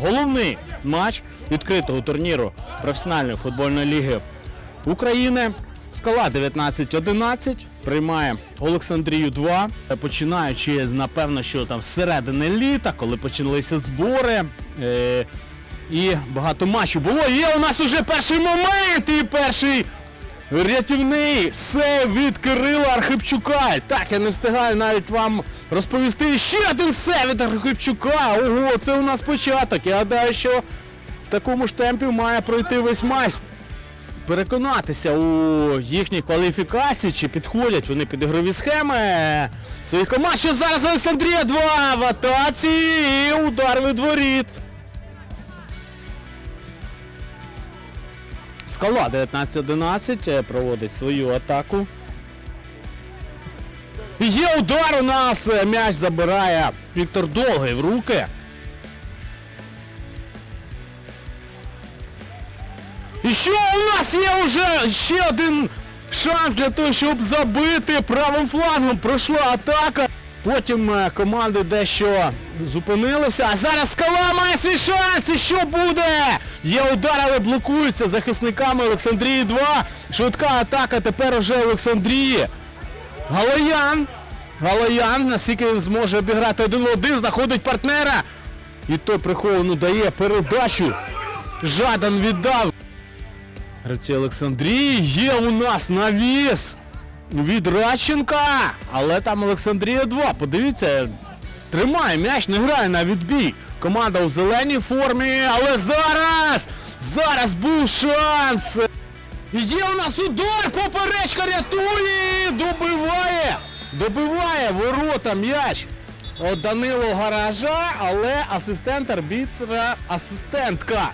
Головний матч відкритого турніру професіональної футбольної ліги України. Скала 19-11 приймає Олександрію 2. Починаючи з напевно, що там середини літа, коли почалися збори. Е- і багато матчів було. Є у нас уже перший момент і перший рятівний сейв від Кирила Архипчука. Так, я не встигаю навіть вам розповісти. Ще один сейв від Архипчука. Ого, це у нас початок. Я гадаю, що в такому ж темпі має пройти весь матч. Переконатися у їхній кваліфікації, чи підходять вони під ігрові схеми своїх команд. Що зараз Олександрія 2 в атаці і удар від воріт. Скала 19-11 е, проводить свою атаку. Є удар у нас. е, М'яч забирає Віктор Довгий в руки. І що у нас є вже ще один шанс для того, щоб забити правим флангом. Пройшла атака. Потім е, команди дещо зупинилися. А зараз скала має свій шанс. І що буде? Є удар, але блокується захисниками Олександрії 2. Швидка атака тепер уже Олександрії. Галаян. Галаян, наскільки він зможе обіграти один в один, знаходить партнера. І той приховану дає передачу. Жадан віддав. Гравці Олександрії є у нас навіс від Радченка. Але там Олександрія 2. Подивіться, тримає м'яч, не грає на відбій. Команда у зеленій формі, але зараз! Зараз був шанс! Є у нас удар, поперечка рятує! Добиває! Добиває ворота м'яч. Данило гаража, але асистент арбітра, асистентка.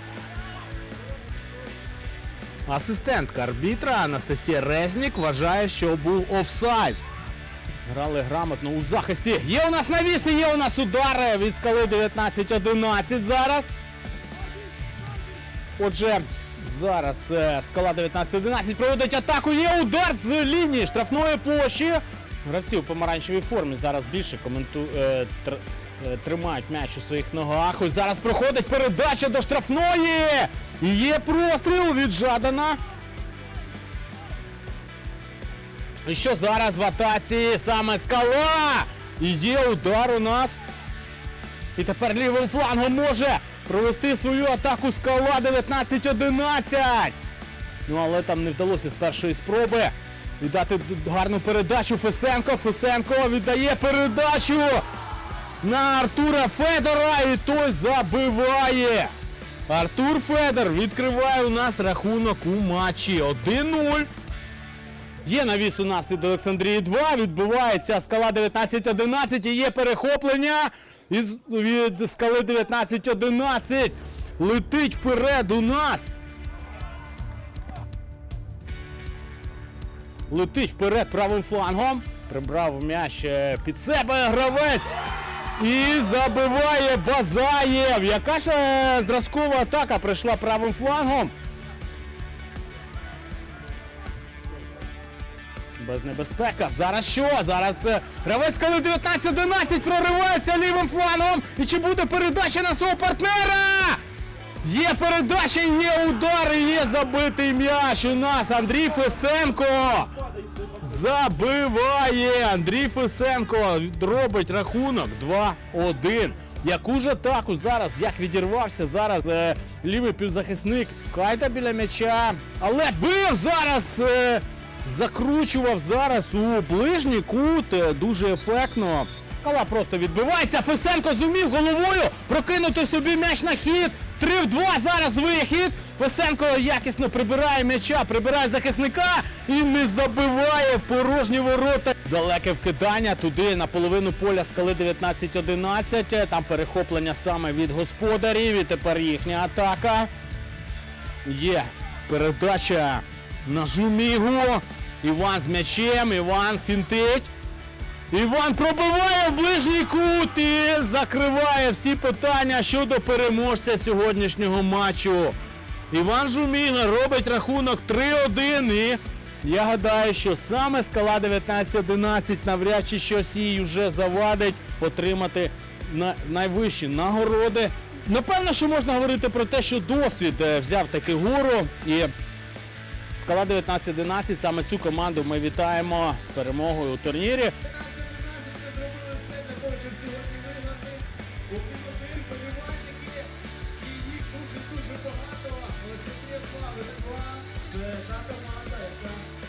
Асистентка арбітра Анастасія Резнік вважає, що був офсайд. Грали грамотно у захисті. Є у нас навіс і є у нас удари від скали 19-11 зараз. Отже, зараз е, скала 19-11 проводить атаку. Є удар з лінії штрафної площі. Гравці у помаранчевій формі зараз більше коменту... е, тр... е, тримають м'яч у своїх ногах. Ось зараз проходить передача до штрафної. І є простріл від Жадана. І що зараз в атаці саме скала? І є удар у нас. І тепер лівим флангом може провести свою атаку скала 19-11. Ну але там не вдалося з першої спроби віддати гарну передачу Фесенко. Фесенко віддає передачу на Артура Федора і той забиває. Артур Федор відкриває у нас рахунок у матчі 1-0. Є навіс у нас від Олександрії 2, відбувається скала 19-11 і є перехоплення від скали 19-11. Летить вперед у нас. Летить вперед правим флангом. Прибрав м'яч е, під себе гравець. І забиває Базаєв. Яка ж е, зразкова атака прийшла правим флангом. Без небезпека. Зараз що? Зараз е, гравець коли 19-11 проривається лівим флангом. І чи буде передача на свого партнера? Є передача, є удар, є забитий м'яч. У нас Андрій Фесенко. Забиває Андрій Фесенко. Робить рахунок 2-1. Яку ж атаку зараз, як відірвався зараз е, лівий півзахисник Кайта біля м'яча. Але бив зараз! Е, закручував зараз у ближній кут е, дуже ефектно. Скала просто відбивається. Фесенко зумів головою прокинути собі м'яч на хід. 3 в 2 зараз вихід. Фесенко якісно прибирає м'яча, прибирає захисника і не забиває в порожні ворота. Далеке вкидання туди на половину поля скали 19-11. Там перехоплення саме від господарів. І тепер їхня атака. Є передача на Жумігу. Іван з м'ячем, Іван фінтить. Іван пробиває в ближній кут і закриває всі питання щодо переможця сьогоднішнього матчу. Іван Жуміга робить рахунок 3-1 і я гадаю, що саме скала 19-11 навряд чи щось їй вже завадить отримати на- найвищі нагороди напевно, що можна говорити про те, що досвід е, взяв таки гору і. Скала 19-11, саме цю команду ми вітаємо з перемогою у турнірі. Дуже-дуже багато. Але це є